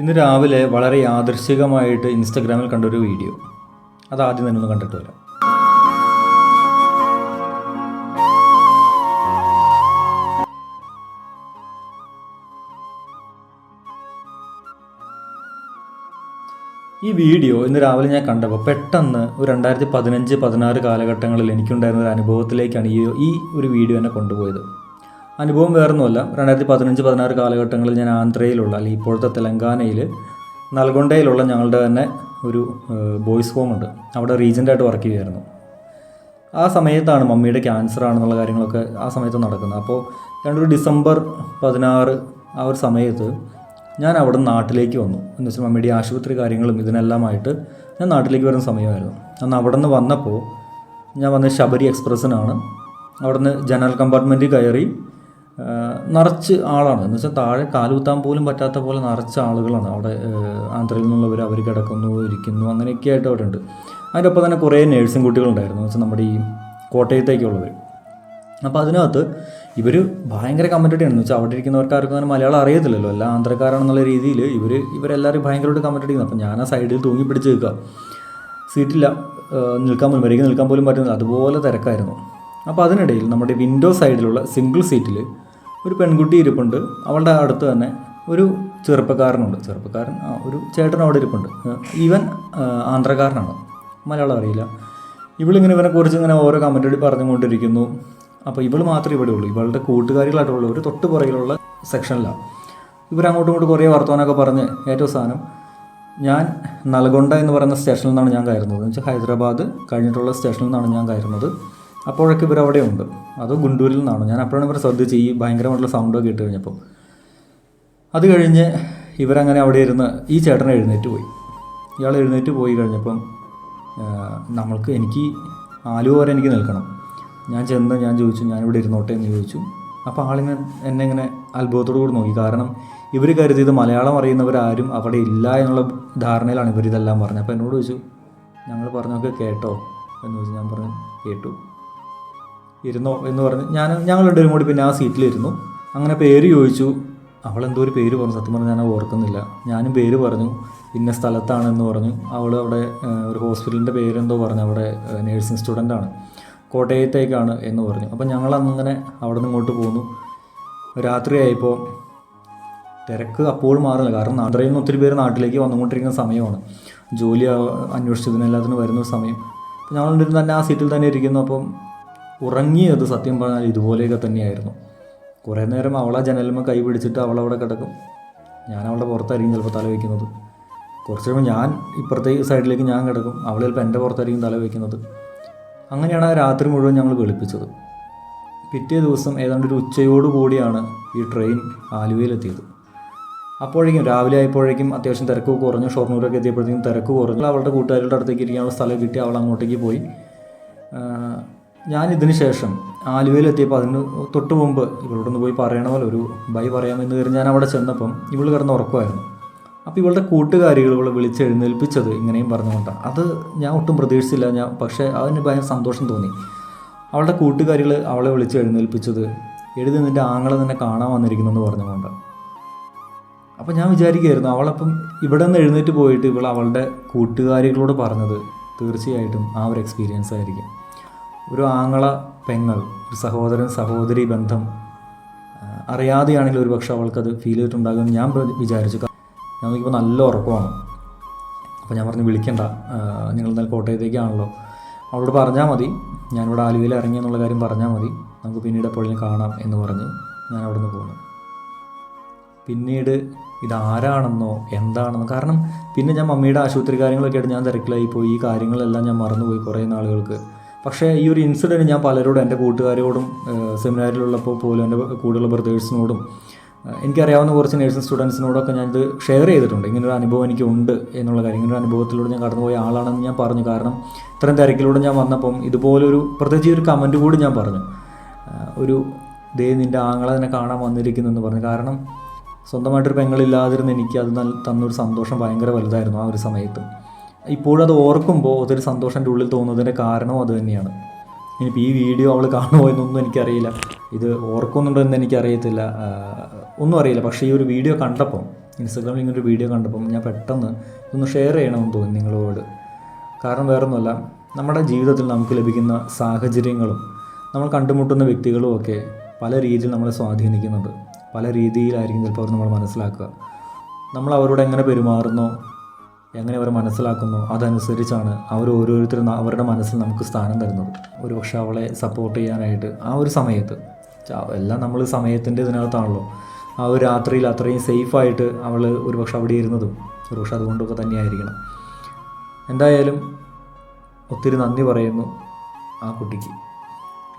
ഇന്ന് രാവിലെ വളരെ യാദൃശികമായിട്ട് ഇൻസ്റ്റഗ്രാമിൽ കണ്ടൊരു വീഡിയോ. അത് ആദ്യം തന്നെ ഒന്ന് കണ്ടിട്ട് വരാം. ഈ വീഡിയോ ഇന്ന് രാവിലെ ഞാൻ കണ്ടപ്പോൾ പെട്ടെന്ന് ഒരു രണ്ടായിരത്തി പതിനഞ്ച് പതിനാറ് കാലഘട്ടങ്ങളിൽ എനിക്കുണ്ടായിരുന്ന ഒരു അനുഭവത്തിലേക്കാണ് ഈ ഈ ഒരു വീഡിയോ എന്നെ കൊണ്ടുപോയത്. അനുഭവം വേറൊന്നുമല്ല. രണ്ടായിരത്തി പതിനഞ്ച് പതിനാറ് കാലഘട്ടങ്ങളിൽ ഞാൻ ആന്ധ്രയിലുള്ള അല്ലെങ്കിൽ ഇപ്പോഴത്തെ തെലങ്കാനയിൽ നൽഗൊണ്ടയിലുള്ള ഞങ്ങളുടെ തന്നെ ഒരു ബോയ്സ് ഹോം ഉണ്ട്. അവിടെ റീജന്റായിട്ട് വർക്ക് ചെയ്യുമായിരുന്നു ആ സമയത്താണ് മമ്മിയുടെ ക്യാൻസർ ആണെന്നുള്ള കാര്യങ്ങളൊക്കെ ആ സമയത്ത് നടക്കുന്നത്. അപ്പോൾ രണ്ടൊരു ഡിസംബർ പതിനാറ് ആ ഒരു സമയത്ത് ഞാൻ അവിടെ നാട്ടിലേക്ക് വന്നു. എന്ന് വെച്ചാൽ മമ്മിയുടെ ആശുപത്രി കാര്യങ്ങളും ഇതിനെല്ലാമായിട്ട് ഞാൻ നാട്ടിലേക്ക് വരുന്ന സമയമായിരുന്നു. അന്ന് അവിടെ നിന്ന് വന്നപ്പോൾ ഞാൻ വന്ന ശബരി എക്സ്പ്രസ്സിനാണ്. അവിടെ നിന്ന് ജനറൽ കമ്പാർട്ട്മെന്റിൽ കയറി നിറച്ച് ആളാണ്. എന്ന് വെച്ചാൽ താഴെ കാലുകുത്താൻ പോലും പറ്റാത്ത പോലെ നിറച്ച ആളുകളാണ് അവിടെ ആന്ധ്രയിൽ നിന്നുള്ളവർ അവർ കിടക്കുന്നു ഇരിക്കുന്നു അങ്ങനെയൊക്കെ ആയിട്ട് അവിടെ ഉണ്ട്. അതിന്റെ ഒപ്പം തന്നെ കുറേ നേഴ്സിംഗ് കുട്ടികളുണ്ടായിരുന്നു. എന്ന് വെച്ചാൽ നമ്മുടെ ഈ കോട്ടയത്തേക്കുള്ളവർ അപ്പോൾ അതിനകത്ത് ഇവർ ഭയങ്കര കമന്റഡ് എന്ന് വെച്ചാൽ അവിടെ ഇരിക്കുന്നവർക്ക് ആർക്കും അങ്ങനെ മലയാളം അറിയത്തില്ലല്ലോ. എല്ലാ ആന്ധ്രക്കാരാണെന്നുള്ള രീതിയിൽ ഇവർ ഇവരെല്ലാവരും ഭയങ്കരമായിട്ട് കമന്റഡ് ചെയ്യുന്നു. അപ്പോൾ ഞാൻ ആ സൈഡിൽ തൂങ്ങി പിടിച്ച് നിൽക്കുക സീറ്റില്ല നിൽക്കാൻ പോലും വരിക നിൽക്കാൻ പോലും പറ്റുന്നില്ല. അതുപോലെ തിരക്കായിരുന്നു. അപ്പോൾ അതിനിടയിൽ നമ്മുടെ വിൻഡോ സൈഡിലുള്ള സിംഗിൾ സീറ്റിൽ ഒരു പെൺകുട്ടി ഇരിപ്പുണ്ട്. അവളുടെ അടുത്ത് തന്നെ ഒരു ചെറുപ്പക്കാരനുണ്ട്. ചെറുപ്പക്കാരൻ ഒരു ചേട്ടൻ അവിടെ ഇരിപ്പുണ്ട്. ഈവൻ ആന്ധ്രക്കാരനാണ്. മലയാളം അറിയില്ല. ഇവളിങ്ങനെ ഇവനെ കുറിച്ച് ഇങ്ങനെ ഓരോ കമന്റടി പറഞ്ഞുകൊണ്ടിരിക്കുന്നു. അപ്പോൾ ഇവൾ മാത്രമേ ഇവിടെ ഉള്ളൂ. ഇവളുടെ കൂട്ടുകാരികളായിട്ടുള്ള ഒരു തൊട്ട് പുറകിലുള്ള സെക്ഷനിലാണ് ഇവരങ്ങോട്ടും ഇങ്ങോട്ടും കുറേ വർത്തമാനമൊക്കെ പറഞ്ഞ് ഏറ്റവും സാധനം ഞാൻ നൽഗൊണ്ട എന്ന് പറയുന്ന സ്റ്റേഷനിൽ നിന്നാണ് ഞാൻ കയറുന്നത്. എന്ന് വെച്ചാൽ ഹൈദരാബാദ് കഴിഞ്ഞിട്ടുള്ള സ്റ്റേഷനിൽ നിന്നാണ് ഞാൻ കയറുന്നത്. അപ്പോഴൊക്കെ ഇവർ അവിടെ ഉണ്ട്. അത് ഗുണ്ടൂരിൽ നിന്നാണ്. ഞാൻ അപ്പോഴാണ് ഇവർ ശ്രദ്ധിച്ച് ഈ ഭയങ്കരമായിട്ടുള്ള സൗണ്ടൊക്കെ ഇട്ട് കഴിഞ്ഞപ്പോൾ അത് കഴിഞ്ഞ് ഇവരങ്ങനെ അവിടെ ഇരുന്ന് ഈ ചേട്ടൻ എഴുന്നേറ്റ് പോയി. ഇയാൾ എഴുന്നേറ്റ് പോയി കഴിഞ്ഞപ്പം നമ്മൾക്ക് എനിക്ക് ആലുവ വരെ എനിക്ക് നിൽക്കണം. ഞാൻ ചെന്ന് ഞാൻ ചോദിച്ചു ഞാനിവിടെ ഇരുന്നോട്ടെ? എന്ന് ചോദിച്ചു. അപ്പോൾ ആളിങ്ങനെ എന്നെ ഇങ്ങനെ അത്ഭുതത്തോടു കൂടി നോക്കി. കാരണം ഇവർ കരുതിയത് മലയാളം അറിയുന്നവരാരും അവിടെ ഇല്ല എന്നുള്ള ധാരണയിലാണ് ഇവർ ഇതെല്ലാം പറഞ്ഞത്. അപ്പോൾ എന്നോട് ചോദിച്ചു ഞങ്ങൾ പറഞ്ഞൊക്കെ കേട്ടോ? എന്ന് ചോദിച്ചു. ഞാൻ പറഞ്ഞു കേട്ടു. ഇരുന്നോ എന്ന് പറഞ്ഞ് ഞാൻ ഞങ്ങൾ രണ്ടുപേരും കൂടി പിന്നെ ആ സീറ്റിലിരുന്നു. അങ്ങനെ പേര് ചോദിച്ചു. അവൾ എന്തോ ഒരു പേര് പറഞ്ഞു. സത്യം പറഞ്ഞാൽ ഞാൻ ഓർക്കുന്നില്ല. ഞാനും പേര് പറഞ്ഞു. ഇന്ന സ്ഥലത്താണെന്ന് പറഞ്ഞു. അവൾ അവിടെ ഒരു ഹോസ്പിറ്റലിന്റെ പേരെന്തോ പറഞ്ഞു. അവിടെ നേഴ്സിംഗ് സ്റ്റുഡന്റാണ്. കോട്ടയത്തേക്കാണ് എന്ന് പറഞ്ഞു. അപ്പോൾ ഞങ്ങൾ അങ്ങനെ അവിടെ നിന്ന് ഇങ്ങോട്ട് പോന്നു. രാത്രിയായപ്പോൾ തിരക്ക് അപ്പോഴും മാറില്ല. കാരണം നിന്ന് ഒത്തിരി പേര് നാട്ടിലേക്ക് വന്നുകൊണ്ടിരിക്കുന്ന സമയമാണ്. ജോലി അന്വേഷിച്ചതിനെല്ലാത്തിനും വരുന്ന സമയം. ഞങ്ങൾ തന്നെ ആ സീറ്റിൽ തന്നെ ഇരിക്കുന്നു. അപ്പം ഉറങ്ങിയത് സത്യം പറഞ്ഞാൽ ഇതുപോലെയൊക്കെ തന്നെയായിരുന്നു. കുറേ നേരം അവളെ ജനലമ്മ കൈ പിടിച്ചിട്ട് അവളവിടെ കിടക്കും. ഞാൻ അവളുടെ പുറത്തായിരിക്കും ചിലപ്പോൾ തല വയ്ക്കുന്നത്. കുറച്ച് കഴിയുമ്പോൾ ഞാൻ ഇപ്പുറത്തെ സൈഡിലേക്ക് ഞാൻ കിടക്കും. അവൾ ചിലപ്പോൾ എന്റെ പുറത്തായിരിക്കും തല വയ്ക്കുന്നത്. അങ്ങനെയാണ് ആ രാത്രി മുഴുവൻ ഞങ്ങൾ വെളുപ്പിച്ചത്. പിറ്റേ ദിവസം ഏതാണ്ട് ഒരു ഉച്ചയോട് കൂടിയാണ് ഈ ട്രെയിൻ ആലുവയിലെത്തിയത്. അപ്പോഴേക്കും രാവിലെ ആയപ്പോഴേക്കും അത്യാവശ്യം തിരക്ക് കുറഞ്ഞു. ഷൊർണൂരൊക്കെ എത്തിയപ്പോഴത്തേക്കും തിരക്ക് കുറഞ്ഞു. അവളുടെ കൂട്ടുകാരുടെ അടുത്തേക്ക് ഇരിക്കാനുള്ള സ്ഥലം കിട്ടി. അവൾ അങ്ങോട്ടേക്ക് പോയി. ഞാൻ ഇതിന് ശേഷം ആലുവയിലെത്തിയപ്പോൾ അതിന് തൊട്ട് മുമ്പ് ഇവളോടൊന്ന് പോയി പറയണ പോലെ ഒരു ബൈ പറയാമെന്ന് കയറി ഞാൻ അവിടെ ചെന്നപ്പം ഇവൾ കിടന്ന് ഉറക്കമായിരുന്നു. അപ്പോൾ ഇവളുടെ കൂട്ടുകാരികൾ ഇവളെ വിളിച്ച് എഴുന്നേൽപ്പിച്ചത് ഇങ്ങനെയും പറഞ്ഞുകൊണ്ടാണ് അത് ഞാൻ ഒട്ടും പ്രതീക്ഷിച്ചില്ല ഞാൻ പക്ഷേ അതിന് ഭയങ്കര സന്തോഷം തോന്നി. അവളുടെ കൂട്ടുകാരികൾ അവളെ വിളിച്ച് എഴുന്നേൽപ്പിച്ചത് എഴുതി നിന്റെ ആങ്ങളെ നിന്നെ കാണാൻ വന്നിരിക്കുന്നു എന്ന് പറഞ്ഞുകൊണ്ട്. അപ്പം ഞാൻ വിചാരിക്കുകയായിരുന്നു അവളപ്പം ഇവിടെ നിന്ന് എഴുന്നേറ്റ് പോയിട്ട് ഇവൾ അവളുടെ കൂട്ടുകാരികളോട് പറഞ്ഞത് തീർച്ചയായിട്ടും ആ ഒരു എക്സ്പീരിയൻസ് ആയിരിക്കും. ഒരു ആങ്ങള പെങ്ങൾ ഒരു സഹോദരൻ സഹോദരി ബന്ധം അറിയാതെയാണെങ്കിൽ ഒരു പക്ഷെ അവൾക്കത് ഫീൽ ചെയ്തിട്ടുണ്ടാകും ഞാൻ വിചാരിച്ചു. ഞാൻ നോക്കിയപ്പോൾ നല്ല ഉറക്കമാണ്. അപ്പോൾ ഞാൻ പറഞ്ഞു വിളിക്കണ്ട. നിങ്ങൾ നല്ല കോട്ടയത്തേക്കാണല്ലോ. അവളോട് പറഞ്ഞാൽ മതി. ഞാനിവിടെ ആലുവയിൽ ഇറങ്ങി എന്നുള്ള കാര്യം പറഞ്ഞാൽ മതി. നമുക്ക് പിന്നീട് എപ്പോഴും കാണാം എന്ന് പറഞ്ഞ് ഞാൻ അവിടെ നിന്ന് പോന്നു. പിന്നീട് ഇതാരാണെന്നോ എന്താണെന്നോ കാരണം പിന്നെ ഞാൻ മമ്മിയുടെ ആശുപത്രി കാര്യങ്ങളൊക്കെ ആയിട്ട് ഞാൻ തിരക്കിലായി പോയി. ഈ കാര്യങ്ങളെല്ലാം ഞാൻ മറന്നുപോയി കുറേ നാളുകൾക്ക്. പക്ഷേ ഈ ഒരു ഇൻസിഡന്റ് ഞാൻ പലരോടും എന്റെ കൂട്ടുകാരോടും സെമിനാറിലുള്ളപ്പോൾ പോലും എന്റെ കൂടെയുള്ള ബ്രദേഴ്സിനോടും എനിക്കറിയാവുന്ന കുറച്ച് നേഴ്സിംഗ് സ്റ്റുഡൻസിനോടൊക്കെ ഞാനിത് ഷെയർ ചെയ്തിട്ടുണ്ട്. ഇങ്ങനൊരു അനുഭവം എനിക്ക് ഉണ്ട് എന്നുള്ള കാര്യം ഇങ്ങനൊരു അനുഭവത്തിലൂടെ ഞാൻ കടന്നുപോയ ആളാണെന്ന് ഞാൻ പറഞ്ഞു. കാരണം ഇത്രയും തിരക്കിലൂടെ ഞാൻ വന്നപ്പം ഇതുപോലൊരു പ്രത്യേകിച്ച് ഒരു കമന്റ് കൂടി ഞാൻ പറഞ്ഞു. ഒരു ദേ നിന്റെ ആങ്ങളെ തന്നെ കാണാൻ വന്നിരിക്കുന്നു എന്ന് പറഞ്ഞു. കാരണം സ്വന്തമായിട്ടൊരു പെങ്ങളില്ലാതിരുന്ന എനിക്ക് അത് തന്നൊരു സന്തോഷം ഭയങ്കര വലുതായിരുന്നു ആ ഒരു സമയത്ത്. ഇപ്പോഴത് ഓർക്കുമ്പോൾ അതൊരു സന്തോഷം എന്റെ ഉള്ളിൽ തോന്നുന്നതിന്റെ കാരണവും അത് തന്നെയാണ്. ഇനിയിപ്പോൾ ഈ വീഡിയോ അവൾ കാണുമോ എന്നൊന്നും എനിക്കറിയില്ല. ഇത് ഓർക്കുന്നുണ്ടോ എന്ന് എനിക്കറിയത്തില്ല. ഒന്നും അറിയില്ല. പക്ഷേ ഈ ഒരു വീഡിയോ കണ്ടപ്പം ഇൻസ്റ്റാഗ്രാമിൽ ഇങ്ങനൊരു വീഡിയോ കണ്ടപ്പം ഞാൻ പെട്ടെന്ന് ഒന്ന് ഷെയർ ചെയ്യണമെന്ന് തോന്നി നിങ്ങളോട്. കാരണം വേറൊന്നുമല്ല നമ്മുടെ ജീവിതത്തിൽ നമുക്ക് ലഭിക്കുന്ന സാഹചര്യങ്ങളും നമ്മൾ കണ്ടുമുട്ടുന്ന വ്യക്തികളും ഒക്കെ പല രീതിയിൽ നമ്മളെ സ്വാധീനിക്കുന്നുണ്ട്. പല രീതിയിലായിരിക്കും ചിലപ്പോൾ അവർ നമ്മൾ മനസ്സിലാക്കുക. നമ്മൾ അവരോട് എങ്ങനെ പെരുമാറുന്നോ? എങ്ങനെ അവർ മനസ്സിലാക്കുന്നു അതനുസരിച്ചാണ് അവർ ഓരോരുത്തരും അവരുടെ മനസ്സിൽ നമുക്ക് സ്ഥാനം തരുന്നത്. ഒരു പക്ഷെ അവളെ സപ്പോർട്ട് ചെയ്യാനായിട്ട് ആ ഒരു സമയത്ത് എല്ലാം നമ്മൾ സമയത്തിന്റെ ഇതിനകത്താണല്ലോ. ആ ഒരു രാത്രിയിൽ അത്രയും സേഫായിട്ട് അവൾ ഒരു പക്ഷെ അവിടെ ഇരുന്നതും ഒരു പക്ഷെ അതുകൊണ്ടൊക്കെ തന്നെയായിരിക്കണം. എന്തായാലും ഒത്തിരി നന്ദി പറയുന്നു ആ കുട്ടിക്ക്.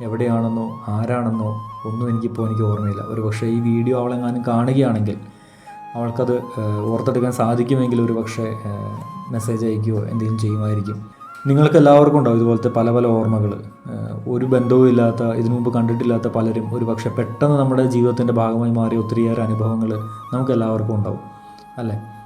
എവിടെയാണെന്നോ ആരാണെന്നോ ഒന്നും എനിക്കിപ്പോൾ എനിക്ക് ഓർമ്മയില്ല. ഒരു പക്ഷേ ഈ വീഡിയോ അവളെങ്ങാനും കാണുകയാണെങ്കിൽ അവൾക്കത് ഓർത്തെടുക്കാൻ സാധിക്കുമെങ്കിൽ ഒരു പക്ഷേ മെസ്സേജ് അയക്കുകയോ എന്തെങ്കിലും ചെയ്യുമായിരിക്കും. നിങ്ങൾക്ക് എല്ലാവർക്കും ഉണ്ടാവും ഇതുപോലത്തെ പല പല ഓർമ്മകൾ. ഒരു ബന്ധവും ഇല്ലാത്ത ഇതിനു മുമ്പ് കണ്ടിട്ടില്ലാത്ത പലരും ഒരു പക്ഷേ പെട്ടെന്ന് നമ്മുടെ ജീവിതത്തിന്റെ ഭാഗമായി മാറിയ ഒത്തിരിയേറെ അനുഭവങ്ങൾ നമുക്ക് എല്ലാവർക്കും ഉണ്ടാവും. അല്ലേ?